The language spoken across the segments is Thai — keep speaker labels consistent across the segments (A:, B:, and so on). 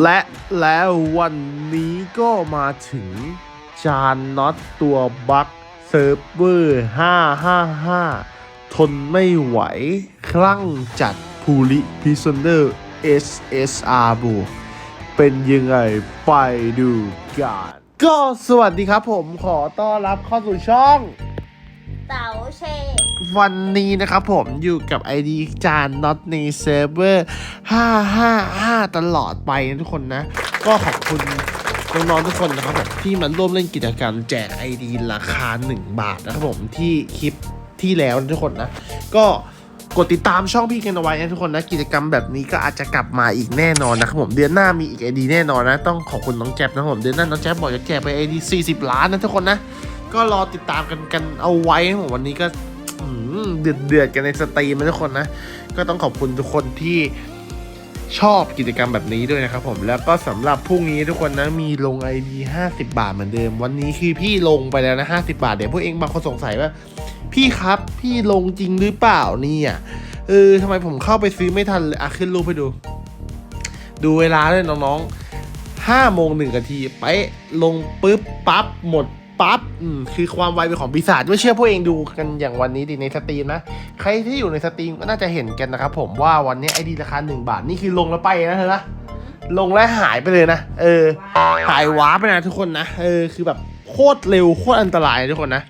A: และแล้ววันนี้ก็มาถึงจานน็อตตัวบัคเซิร์ฟเวอร์ 555 ทนไม่ไหว คลั่งจัดภูริพิซเนอร์ SSR บวกเป็นยังไงไปดูกัน ก็สวัสดีครับผมขอต้อนรับเข้าสู่ช่อง
B: เต๋าเช
A: วันนี้นะครับผมอยู่กับ ID จานน็อตในเซิร์ฟเวอร์555 ตลอดไปนะทุกคนนะ ก็ขอบคุณน้องๆทุกคนนะครับผมที่มาร่วมเล่นกิจกรรมแจก ID ราคา 1 บาทนะครับผมที่คลิปที่แล้วนะทุกคนนะ ก็กดติดตามช่องพี่กันเอาไว้นะทุกคนนะ กิจกรรมแบบนี้ก็อาจจะกลับมาอีกแน่นอนนะครับผมเดือนหน้ามีอีก ID แน่นอนนะ ต้องขอบคุณน้องแจ๊บนะครับผมเดือนหน้าน้องแจ๊บบอกจะแจกไป ID 40 ล้านนะทุกคนนะ ก็รอติดตามกันกันเอาไว้ผมวันนี้ก็เดือดเดือดๆกันในสตรีมนะทุกคนนะ ก็ต้องขอบคุณทุกคนที่ชอบกิจกรรมแบบนี้ด้วยนะครับผมแล้วก็สำหรับพรุ่งนี้ทุกคนนะมีลง ID 50บาทเหมือนเดิม วันนี้คือพี่ลงไปแล้วนะ50บาทเดี๋ยวพวกเองบางคนสงสัยว่า พี่ครับพี่ลงจริงหรือเปล่าเนี่ยเออทำไมผมเข้าไปซื้อไม่ทันเลยอะขึ้นรูปให้ดู ดูเวลาด้วยน้องๆห้าโมงหนึ่งนาทีไปลงปุ๊บปั๊บหมด ปั๊บอืมคือความไวเป็นของปีศาจไม่เชื่อพวกเองดูกันอย่างวันนี้ดิในสตรีมนะ ใครที่อยู่ในสตรีมก็น่าจะเห็นกันนะครับผมว่าวันนี้ไอดีราคา1บาทนี่คือลงแล้วไปนะเธอนะลงแล้วหายไปเลยนะ เออ หายว้าไปนะทุกคนนะ เออ คือแบบโคตรเร็วโคตรอันตรายทุกคนนะ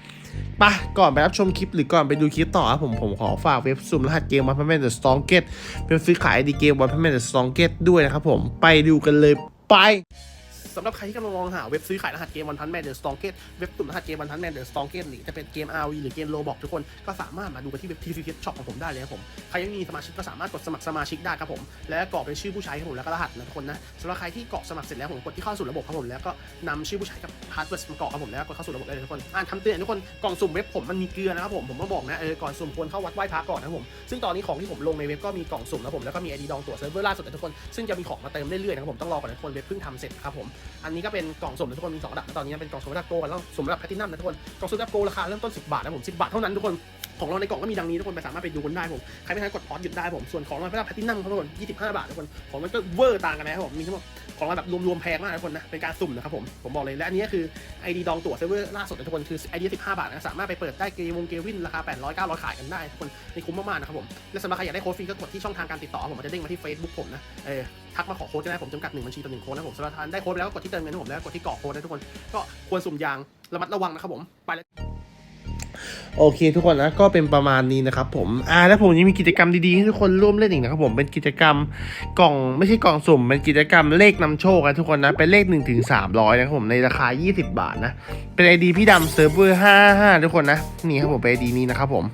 A: ไปะก่อนไปรับชมคลิปหรือก่อนไปดูคลิปต่อครับผมผมขอฝากเว็บซุ่มรหัสเกมวันพันแมนเดอะสตองเกตเป็นซื้อขายไอดีเกมวันพันแมนเดอะสตองเกตด้วยนะครับผมไปดูกันเลยไป สำหรับใครที่กำลังมองหาเว็บซื้อขายรหัสเกมวันพันแมนเดอะสตองเกตเว็บตุ่มรหัสเกมวันพันแมนเดอะสตองเกตหรือจะเป็นเกม RV หรือเกมโลบอกทุกคนก็สามารถมาดูกันที่เว็บ TCT Shop ของผมได้เลยครับผมใครยังมีสมาชิกก็สามารถกดสมัครสมาชิกได้ครับผมและกรอกเป็นชื่อผู้ใช้ครับผมแล้วก็รหัสนะทุกคนนะสำหรับใครที่กรอกสมัครเสร็จแล้วผมกดที่เข้าสู่ระบบครับผมแล้วก็นำชื่อผู้ใช้กับพาสเวิร์ดมากรอกครับผมแล้วกดเข้าสู่ระบบได้เลยทุกคนอ่านคำเตือนทุกคนกล่องสุ่มเว็บผมมันมีเกลือนะครับผมผมก็บอกนะเออก่อนสุ่มควรเข้าวัดไหว้พระก่อนนะผมซึ่งตอนนี้ของที่ผมลงในเว็บก็มีกล่องสุ่มนะผมแล้วก็มีไอดีดองตัวเซิร์ฟเวอร์ล่าสุดนะทุกคนซึ่งจะมีของมาเติมเรื่อยๆนะครับผมต้องรอก่อนนะทุกคนเว็บเพิ่งทำเสร็จครับผมอันนี้ก็เป็นกล่องสุ่มนะทุกคนมีสองระดับตอนนี้เป็นกล่องสุ่มระดับโกลแล้วสุ่มระดับแพลตินัมนะทุกคนกล่องสุ่มระดับโกลราคาเริ่มต้น 10 บาทนะผม10 บาทเท่านั้นทุกคน ของเราในกล่องก็มีดังนี้ทุกคนไปสามารถไปดูกันได้ผมใครไม่ทันกดพอสหยุดได้ผมส่วนของเราระดับแพลตินัมครับทุกคน25 บาททุกคนของมันก็เวอร์ต่างกันนะครับผมมีทั้งหมดของเราแบบรวมๆแพงมากทุกคนนะเป็นการสุ่มนะครับผมผมบอกเลยและอันนี้คือ ID ดองตั๋วเซิร์ฟเวอร์ล่าสุดนะทุกคนคือ ID 15 บาทนะสามารถไปเปิดได้เกมวงเกวินราคา 800 900 ขายกันได้ทุกคนนี่คุ้มมากๆนะครับผมและสำหรับใครอยากได้โค้ดฟรีก็กดที่ช่องทางการติดต่อผมมันจะเด้งมาที่ Facebook ผมนะเออทักมาขอโค้ดก็ได้ผมจำกัดหนึ่งบัญชีต่อหนึ่งโค้ดนะผมสำหรับทานได้โค้ดแล้วก็กดที่เติมเงินผมแล้วกดที่กรอกโค้ดนะทุกคนก็ควรสุ่มยางระมัดระวังนะครับผมไปเลย โอเค ทุกคนนะก็เป็นประมาณนี้นะครับผมอ่าแล้วผมยังมีกิจกรรมดีๆให้ทุกคนร่วมเล่นอีกนะครับผมเป็นกิจกรรมกล่องไม่ใช่กล่องสุ่มเป็นกิจกรรมเลขนำโชคนะทุกคนนะเป็นเลข1นถึงสามนะครับผมในราคา 20 บาทนะเป็น ID พี่ดำเซิร์ฟเวอร์55ทุกคนนะนี่ครับผมเป็น ID นี้นะครับผม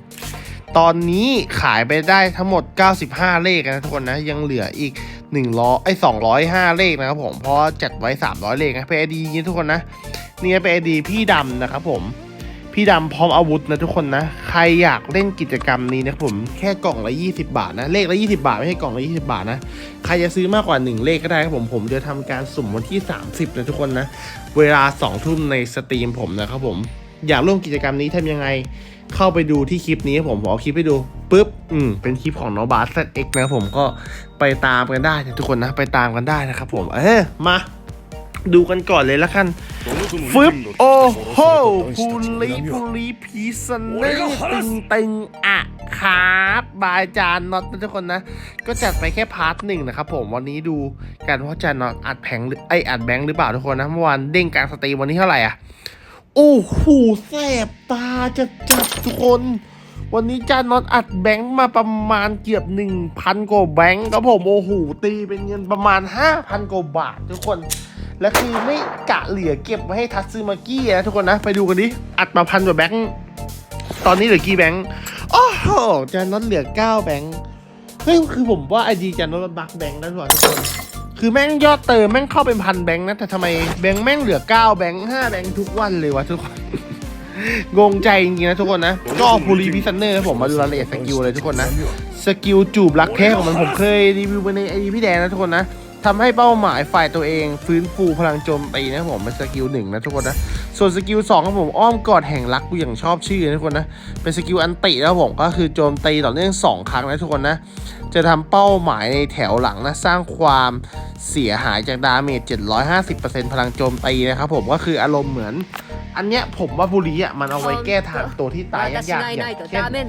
A: ตอนนี้ขายไปได้ทั้งหมด 95 เลขนะทุกคนนะ ยังเหลืออีก1ล้อไอ้205 เลขนะครับผม เพราะจัดไว้ 300 เลขนะเป็นไอดีนี้ทุกคนนะ นี่เป็นไอดีพี่ดำนะครับผม พี่ดำพร้อมอาวุธนะทุกคนนะ ใครอยากเล่นกิจกรรมนี้นะผมแค่กล่องละ 20 บาทนะ เลขละ 20 บาท ไม่ใช่กล่องละ 20 บาทนะ ใครจะซื้อมากกว่า 1 เลขก็ได้ครับผม ผมจะทำการสุ่มวันที่ 30 นะทุกคนนะ เวลา 2 ทุ่มในสตรีมผมนะครับผม อยากร่วมกิจกรรมนี้ทำยังไง เข้าไปดูที่คลิปนี้ครับผมผมเอาคลิปไปดูปุ๊บ อืม เป็นคลิปของน้องบาสเอ็กนะครับผมก็ไปตามกันได้นะทุกคนนะ ไปตามกันได้นะครับผม เออมา ดูกันก่อนเลยละกันฟึบโอ้โหพูลีพูลีพีซันเน่ตึงตึงอะครับบายจานน็อตนะทุกคนนะ ก็จัดไปแค่พาร์ทหนึ่งนะครับผมวันนี้ดูกันว่าจานน็อตอัดแผงหรือไออัดแบงค์หรือเปล่าทุกคนนะเมื่อวานเด้งกลางสตรีมวันนี้เท่าไหร่อะโอ้โหแสบตาจะจับทุกคน วันนี้จานน็อตอัดแบงค์มาประมาณเกือบหนึ่งพันกว่าแบงค์ครับผมโอ้โหตีเป็นเงินประมาณห้าพันกว่าบาททุกคน และคือไม่กะเหลือเก็บไว้ให้ทัตซึมากี้นะทุกคนนะ ไปดูกันดิ อัดมาพันกว่าแบงค์ ตอนนี้เหลือกี่แบงค์ โอ้โหจานน็อตเหลือเก้าแบงค์ เฮ้ย คือผมว่าไอดีจานน็อตมันบักแบงค์แล้วทุกคนทุกคนคือแม่งยอดเติมแม่งเข้าเป็นพันแบงค์นะแต่ทำไมแบงค์แม่งเหลือเก้าแบงค์ห้าแบงค์ทุกวันเลยวะทุกคน งงใจจริงๆนะทุกคนนะ ก็พูลีพิซันเนอร์นะผมมาดูรายละเอียดสกิลเลยทุกคนนะ สกิลจูบรักแท้ของมันผมเคยรีวิวไปในไอดีพี่แดนนะทุกคนนะ ทำให้เป้าหมายฝ่ายตัวเอง ฟื้นฟูพลังโจมตีนะผมเป็นสกิลหนึ่งนะทุกคนนะส่วนสกิลสองของผมอ้อมกอดแห่งรักกูอย่างชอบชื่อนะทุกคนนะเป็นสกิลอันตินะผมก็คือโจมตีต่อเนื่องสองครั้งนะทุกคนนะจะทำเป้าหมายในแถวหลังนะสร้างความเสียหายจากดาเมจ 750%พลังโจมตีนะครับผมก็คืออารมณ์เหมือน อันเนี้ยผมว่าบุรีอะมันเอาไว้แก้ทางตัวที่ตายยากๆอย่างเช่น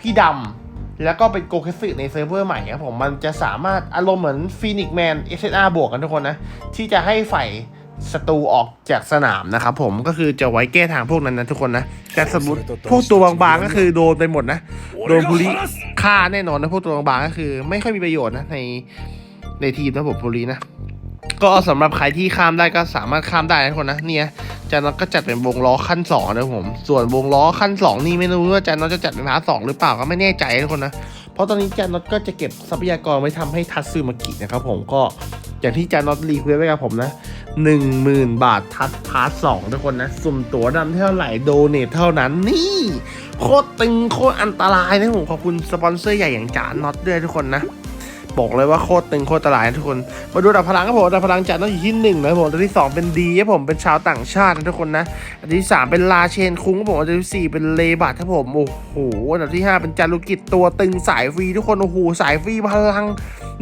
A: พี่ดำ แล้วก็เป็นโกเคสึในเซิร์ฟเวอร์ใหม่ครับผม มันจะสามารถอารมณ์เหมือนฟีนิกแมน SNR บวกกันทุกคนนะ ที่จะให้ฝ่ายศัตรูออกจากสนามนะครับผมก็คือจะไว้แก้ทางพวกนั้นนะทุกคนนะแต่สมมติพวกตัวบางๆก็คือโดนไปหมดนะ โดนบุรีฆ่าแน่นอนนะพวกตัวบางๆก็คือ ไม่ค่อยมีประโยชน์นะในในทีมนะผมบุรีนะ ก็สำหรับใครที่ข้ามได้ก็สามารถข้ามได้นะทุกคนนะเนี่ยจานน็อตก็จัดเป็นวงล้อขั้นสองนะผม ส่วนวงล้อขั้นสองนี่ไม่รู้ว่าจานน็อตจะจัดเป็นพาร์ทสองหรือเปล่าก็ไม่แน่ใจนะทุกคนนะเพราะตอนนี้จานน็อตก็จะเก็บทรัพยากรไว้ทำให้ทัตซึมากินะครับผมก็อย่างที่จานน็อตรีเควสไว้กับผมนะหนึ่งหมื่นบาททัดพาร์ทสองทุกคนนะ สุ่มตั๋วดำเท่าไหร่โดเนทเท่านั้นนี่ โคตรตึงโคตรอันตรายนะผมขอบคุณสปอนเซอร์ใหญ่อย่างจานน็อตด้วยทุกคนนะ บอกเลยว่าโคตรตึงโคตรตรายนะทุกคน มาดูดับพลังครับผมดับพลังจานน็อตอยู่ที่หนึ่งนะผมอันที่สองเป็นดีครับผมเป็นชาวต่างชาตินะทุกคนนะอันที่สามเป็นลาเชนคุ้งครับผมอันที่สี่เป็นเลบัตครับผมโอ้โหอันดับที่ห้าเป็นจารุกิจตัวตึงสายฟรีทุกคนโอ้โหสายฟรีพลัง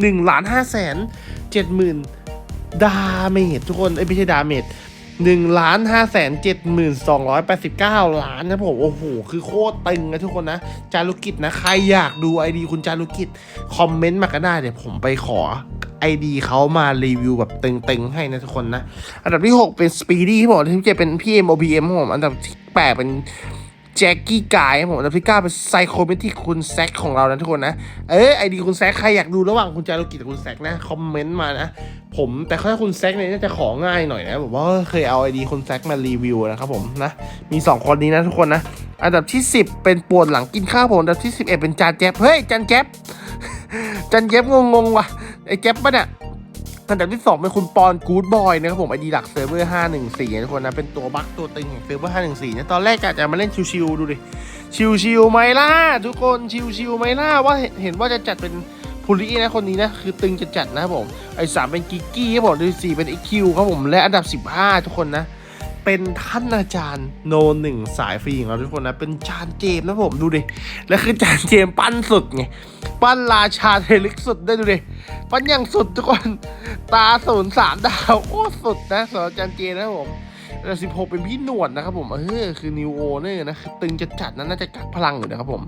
A: หนึ่งล้านห้าแสนเจ็ดหมื่นดาเมจทุกคนเอ้ยไม่ใช่ดาเมจ หนึ่งล้านห้าแสนเจ็ดหมื่นสองร้อยแปดสิบเก้าล้านนะผม โอ้โห คือโคตรตึงนะทุกคนนะ จารุกิจนะ ใครอยากดูไอดีคุณจารุกิจ คอมเมนต์มาก็ได้ เดี๋ยวผมไปขอไอดีเขามารีวิวแบบตึงๆ ให้นะทุกคนนะ อันดับที่ 6 เป็นสปีดี้ที่บอันดับที่7เป็น PM OPM ครับผมอันดับที่ 8 เป็น แจ็คกี้กายผมอันดับที่9เป็นไซโคเมติกคุณแซคของเรานะทุกคนนะ เอ้ยไอดีคุณแซคใครอยากดูระหว่างคุณจารุกิจกับคุณแซคนะ คอมเมนต์มานะ ผมแต่ถ้าคุณแซคเนี่ยน่าจะของง่ายหน่อยนะผมว่าเคยเอาไอดีคุณแซคมารีวิวนะครับผมนะ มี 2 คนนี้นะทุกคนนะ อันดับที่ 10 เป็นปวดหลังกินข้าวผมอันดับที่ 11 เป็นจานแจ๊บเฮ้ยจานแจ๊บจานแจ๊บงงๆว่ะไอแจ๊บปะเนี่ย อันดับที่ 2 เป็นคุณปอนกู๊ดบอยนะครับผมไอดีหลักเซิร์ฟเวอร์514นะทุกคนนะ เป็นตัวบั๊กตัวตึงของเซิร์ฟเวอร์514นะตอนแรกกะจะมาเล่นชิวๆดูดิ ชิวๆไหมล่ะ ทุกคนชิวๆไหมล่ะ ว่าเห็นเห็นว่าจะจัดเป็นพูลินะคนนี้นะ คือตึงจะจัดนะครับผมไอสามเป็นกิกกี้ครับผมอันดับสี่เป็นไอคิวครับผมและอันดับ 15 ทุกคนนะ เป็นท่านอาจารย์โนหนึ่งสายฟรีของเราทุกคนนะ เป็นจานเจมนะผมดูดิ แล้วคือจานเจมปั้นสุดไง ปั้นราชาเทลิกสุดได้ดูดิ ปั้นอย่างสุดทุกคน ตาศูนย์สามดาวโคตรสุดนะสำหรับจานเจนะผมอันดับสิบหกเป็นพี่หนวดนะครับผม เออคือนิวโอเนอร์นะคือตึงจะจัดนั้นน่าจะกักพลังอยู่นะครับผม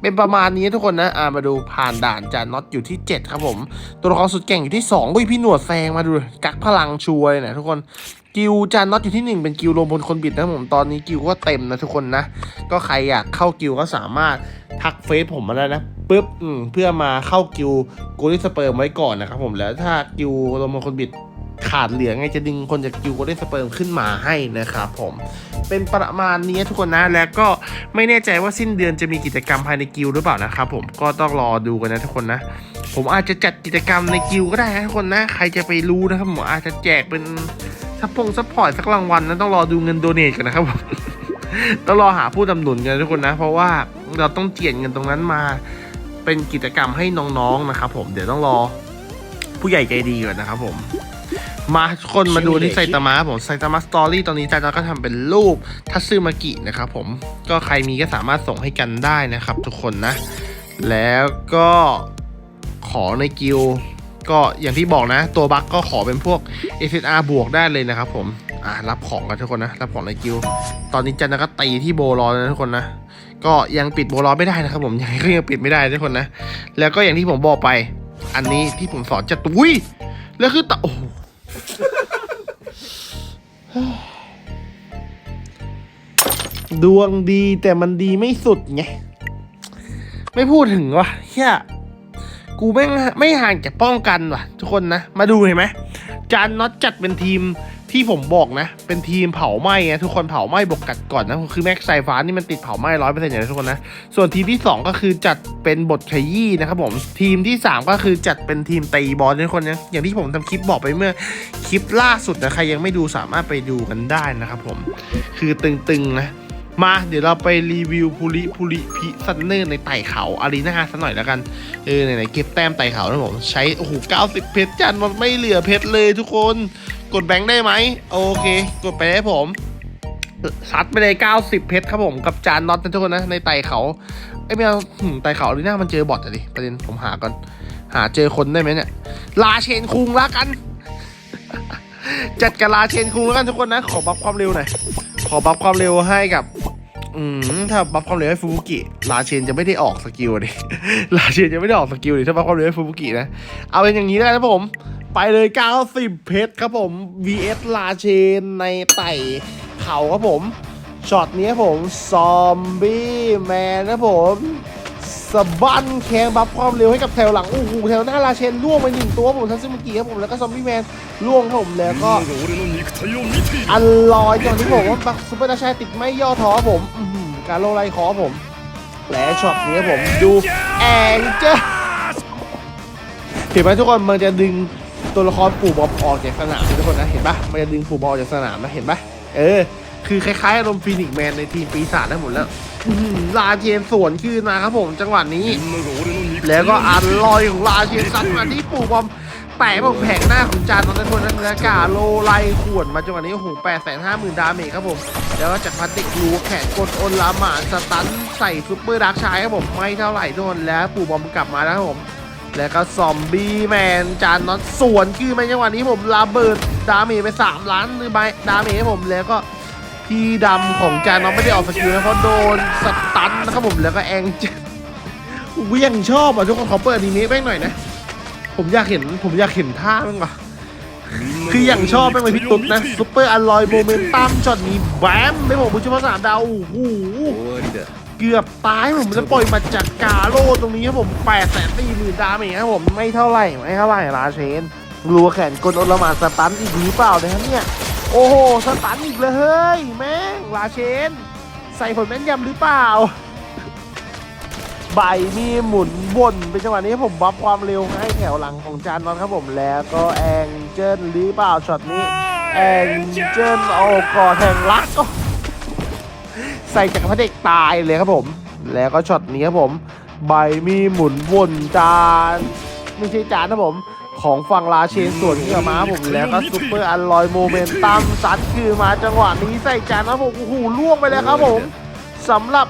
A: เป็นประมาณนี้ทุกคนนะ อ่ามาดูผ่านด่านจานน็อตอยู่ที่ 7 ครับผม ตัวละครสุดเก่งอยู่ที่2อุ้ยพี่หนวดแซงมาดูกักพลังชัวยนะทุกคน กิวจานน็อตอยู่ที่ 1 เป็นกิวรวมพลคนบิดนะผมตอนนี้กิวก็เต็มนะทุกคนนะ ก็ใครอยากเข้ากิวก็สามารถทักเฟซผมมาได้นะปุ๊บเพื่อมาเข้ากิวกูริสเปิร์มไว้ก่อนนะครับผมแล้วถ้ากิวรวมพลคนบิดขาดเหลือไงจะดึงคนจากกิวกูริสเปิร์มขึ้นมาให้นะครับผมเป็นประมาณนี้ทุกคนนะแล้วก็ไม่แน่ใจว่าสิ้นเดือนจะมีกิจกรรมภายในกิลด์หรือเปล่านะครับผมก็ต้องรอดูกันนะทุกคนนะ ผมอาจจะจัดกิจกรรมในกิลด์ก็ได้นะทุกคนนะ ใครจะไปรู้นะครับผมอาจจะแจกเป็น ซัพพงซัพพอร์ตสักรางวัลนะต้องรอดูเงินโดเนทกันนะครับผมต้องรอหาผู้ดำหนุนกันนะทุกคนนะ เพราะว่าเราต้องเจียดเงินตรงนั้นมา เป็นกิจกรรมให้น้องๆนะครับ ผมเดี๋ยวต้องรอผู้ใหญ่ใจดีก่อนนะครับ ผมมาทุกคนมาดูที่ไซตามะครับผมไซตามะสตอรี่ตอนนี้จาจาก็ทำเป็นรูปทัตซึมากินะครับผมก็ใครมีก็สามารถส่งให้กันได้นะครับ ทุกคนนะ แล้วก็ขอในกิลด์ ก็อย่างที่บอกนะ ตัวบัคก็ขอเป็นพวก SSR บวกได้เลยนะครับผมอ่ารับของกันทุกคนนะ รับของในกิลตอนนี้จันก็ตีที่โบรอแล้วนะทุกคนนะก็ยังปิดโบรอนไม่ได้นะครับผมยังก็ยังปิดไม่ได้ทุกคนนะ แล้วก็อย่างที่ผมบอกไป อันนี้ที่ผมสอนจะตุ้ยแล้วคือตะโอ้ดวงดีแต่มันดีไม่สุดไง ไม่พูดถึงวะเฮีย กูแม่งไม่ห่างจากป้องกันว่ะ ทุกคนนะ มาดูเห็นไหมจานน็อตจัดเป็นทีมที่ผมบอกนะ เป็นทีมเผาไหม้ไงทุกคนเผาไหม้บวกกัดก่อนนะคือแม็กไซฟ้านี่มันติดเผาไหม้ร้อยเปอร์เซ็นต์อย่างทุกคนนะ ส่วนทีมที่ 2 ก็คือจัดเป็นบทขยี้นะครับผม ทีมที่ 3 ก็คือจัดเป็นทีมตีบอลทุกคนนะอย่างที่ผมทำคลิปบอกไปเมื่อคลิปล่าสุดนะใครยังไม่ดูสามารถไปดูกันได้นะครับผม คือตึงๆนะ มาเดี๋ยวเราไปรีวิวภูริภูริพิซันเนอร์ในไต่เขาอารีนาสักหน่อยแล้วกัน เออไหนๆเก็บแต้มไต่เขานะผมใช้โอ้โห90เพชรจันมันไม่เหลือเพชรเลยทุกคนกดแบงค์ได้ไหมโอเค กดไปให้ผมซัดไปเลย90 เพชรครับผมกับจานน็อตนะทุกคนนะในไต่เขาไอ้ยไม่เอาหืมไต่เขาอารีนามันเจอบอทอะดิประเด็นผมหาก่อน หาเจอคนได้ไหมเนี่ยลาเชนคุงละกัน จัดกบลาเชนคูแล้วกันทุกคนนะ ขอบัฟความเร็วหน่อย ขอบัฟความเร็วให้กับ อืม ถ้าบัฟความเร็วให้ฟูบุกิ ลาเชนจะไม่ได้ออกสกิลดิลาเชนจะไม่ได้ออกสกิลดิถ้าบัฟความเร็วให้ฟูบุกินะ เอาเป็นอย่างนี้แล้วนะผม ไปเลย 90 เพชรครับผม vs ลาเชนในไต่เขาครับผม ช็อตนี้ครับผม ซอมบี้แมนนะครับผม สบันแคงบัฟความเร็วให้กับแถวหลังโอ้โหแถวหน้าราเชนล่วงไปหนึ่งตัวผมทันซึ่งเมื่อกี้ครับผมแล้วก็ซอมบี้แมนล่วงผมแล้วก็อันลอยอย่างที่ผมว่าบักซูเปอร์ดาชายติดไม่ย่อท้อผมการโลไลคอผมแลช็อตนี้ผมดูแองเจอเห็นไหมทุกคนมันจะดึงตัวละครปู่บอบออกจากสนามทุกคนนะเห็นปะมันจะดึงปู่บอบออกจากสนามนะเห็นปะเออ คือคล้ายๆอารมณ์ฟีนิกแมนในทีมปีศาจได้หมดแล้วลาเจนสวนคืนมาครับผมจังหวะนี้ แล้วก็อันลอยของลาเจนซัดมาที่ปู่บอมแปะบอกแผงหน้าของจานตอนนั้นเนื้อกาโลไลขวนมาจังหวะนี้โอ้โหแปดแสนห้าหมื่นดาเมจครับผม แล้วก็จากพันติกลูแขนกดอนลาหมาสตันใส่ซุปเปอร์ดักชายครับผมไม่เท่าไหร่ทุกคนแล้วปู่บอมกลับมาแล้วครับผมแล้วก็ซอมบี้แมนจานน็อตสวนคืนมาจังหวะนี้ผมลาเบิดดาเมจไป 3 ล้านหรือไม่ดาเมจผมแล้วก็ พี่ดำของจานน้องไม่ได้ออกสกิลนะเพราะโดนสตันนะครับผมแล้วก็แองจลเวียงชอบอะทุกคนขอเปิดดีนี้แม่งหน่อยนะ ผมอยากเห็นผมอยากเห็นท่าแม่งว่ะคืออย่างชอบแม่งเลยพี่ตุ๊ดนะซุปเปอร์อลลอยโมเมนตัมช็อตนี้แบมไม่ผมผู้ช่วยสามดาวโอ้โหเกือบตายผมจะปล่อยมาจากกาโลตรงนี้ครับผมแปดแสนสี่หมื่นดาเมจครับผมไม่เท่าไหร่ไม่เท่าไหร่ลาเชนรัวแขนกลอละมาสตันอีกหรือเปล่านะครับเนี่ย โอ้โหสตันอีกเลยเฮ้ยแม่งลาเชน ใส่ผลแม่นยำหรือเปล่า ใบมีหมุนวนเป็นจังหวะนี้ผมบัฟความเร็วให้แถวหลังของจานนอนครับผมแล้วก็แองเจิลหรือเปล่าช็อตนี้แองเจิลโอ้กอดแห่งรักโอ้ใส่จากพระเด็กตายเลยครับผม แล้วก็ช็อตนี้ครับผม ใบมีหมุนวนจาน ไม่ใช่จานนะผม ของฝั่งลาเชนส่วนที่มาผมแล้วก็ซูเปอร์อัลลอยโมเมนตัมซัดคือมาจังหวะนี้ใส่จานนะผมโอ้โหล่วงไปแล้วครับผมสำหรับ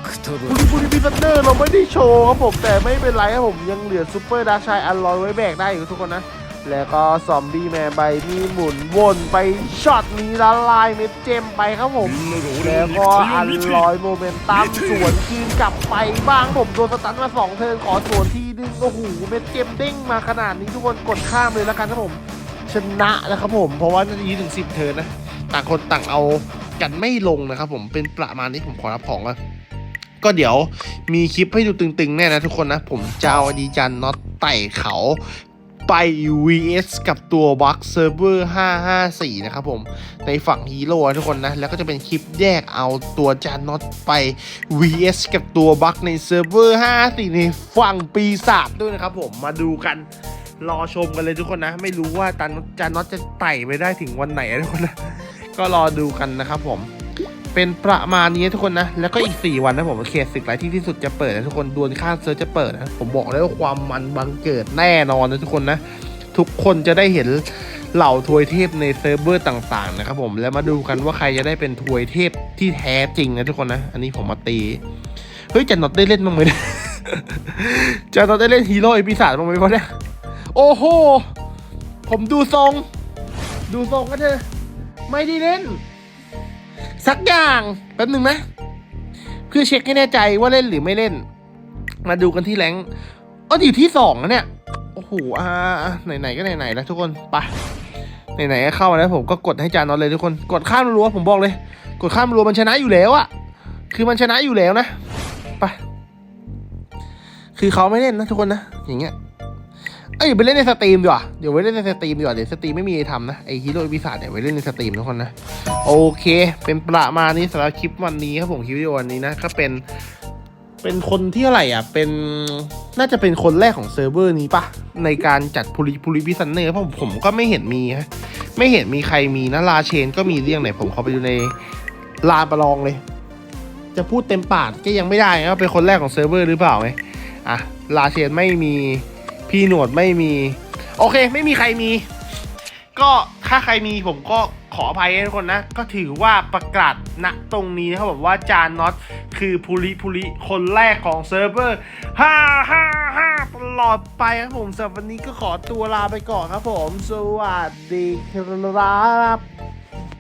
A: บุรีบุรีพิพัตเนอร์เราไม่ได้โชว์ครับผมแต่ไม่เป็นไรครับผมยังเหลือซูเปอร์ดาชัยอัลลอยไว้แบกได้อยู่ทุกคนนะ แล้วก็ซอมบี้แมนใบมีหมุนวนไปช็อตนี้ละลายเม็ดเจมไปครับผม แล้วก็อันลอยโมเมนตัมสวนคืนกลับไปบ้างผมโดนสตันมาสองเทิร์นขอสวนทีนึงโอ้โหเม็ดเจมเด้งมาขนาดนี้ทุกคนกดข้ามเลยแล้วกันครับผม ชนะนะครับผม เพราะว่าน่าจะยี่ถึงสิบเทิร์นนะต่างคนต่างเอากันไม่ลงนะครับผมเป็นประมาณนี้ผมขอรับของแล้วก็เดี๋ยวมีคลิปให้ดูตึงๆแน่นะทุกคนนะ ผมจะเอาดีจันน็อตไต่เขา ไป vs กับตัวบัคเซิร์ฟเวอร์554 นะครับผม ในฝั่งฮีโร่ทุกคนนะ แล้วก็จะเป็นคลิปแยกเอาตัวจานน็อตไป vs กับตัวบัคในเซิร์ฟเวอร์554 ในฝั่งปีศาจด้วยนะครับผม มาดูกันรอชมกันเลยทุกคนนะ ไม่รู้ว่าจานน็อตจะไต่ไปได้ถึงวันไหนทุกคนนะ ก็รอดูกันนะครับผม เป็นประมาณนี้ทุกคนนะ แล้วก็อีก 4 วันนะผมเขตศึกหลายที่ที่สุดจะเปิดนะทุกคนดวลข้ามเซิร์ฟจะเปิดนะผมบอกเลยว่าความมันบังเกิดแน่นอนนะทุกคนนะ ทุกคนจะได้เห็นเหล่าทวยเทพในเซิร์ฟเวอร์ต่างๆนะครับผมแล้วมาดูกันว่าใครจะได้เป็นทวยเทพที่แท้จริงนะทุกคนนะ อันนี้ผมมาตีเฮ้ยจันน็อตได้เล่นบ้งไหมเนี่ยจันอตได้เล่นฮีโร่ไอปีศาจบ้งไหมวะเนี่ยโอ้โหผมดูทรง ดูทรงก็เธอะไม่ได้เล่น สักอย่างแป๊บหนึ่งนะ เพื่อเช็คให้แน่ใจว่าเล่นหรือไม่เล่น มาดูกันที่แรงอ๋ออยู่ที่สองนะเนี่ยโอ้โหอ่าไหนๆก็ไหนๆแล้วทุกคนไปไหนๆก็เข้ามาแล้วผมก็กดให้จานนอนเลยทุกคนกดข้ามรัวผมบอกเลย กดข้ามรัวมันชนะอยู่แล้วอะคือมันชนะอยู่แล้วนะไปคือเขาไม่เล่นนะทุกคนนะอย่างเงี้ยเอ้ยไปเล่นในสตรีมดีกว่าเดี๋ยวไว้เล่นในสตรีมดีกว่าเดี๋ยวสตรีมไม่มีอะไรทำนะไอฮีโร่ปีศาจเนี่ยไว้เล่นในสตรีมทุกคนนะ โอเค เป็นประมาณนี้สำหรับคลิปวันนี้ครับผมคลิปวิดีโอวันนี้นะก็เป็นเป็นคนที่เท่าไหร่อะ เป็นน่าจะเป็นคนแรกของเซิร์ฟเวอร์นี้ปะในการจัดพูลิพูลิพิซันเนอร์เพราะผมก็ไม่เห็นมีฮะไม่เห็นมีใครมีนะลาเชนก็มีเรื่องไหนผมเข้าไปดูในลานประลองเลย จะพูดเต็มปากก็ยังไม่ได้นะเป็นคนแรกของเซิร์ฟเวอร์หรือเปล่าไงอะลาเชนไม่มีพี่หนวดไม่มี โอเค ไม่มีใครมี ก็ถ้าใครมีผมก็ ขออภัยให้ทุกคนนะ ก็ถือว่าประกาศณตรงนี้นะครับผมว่าจานน็อตคือภูริภูริคนแรกของเซิร์ฟเวอร์ฮ่าฮ่าฮ่าตลอดไปครับผมสำหรับวันนี้ก็ขอตัวลาไปก่อนครับผม สวัสดีครับ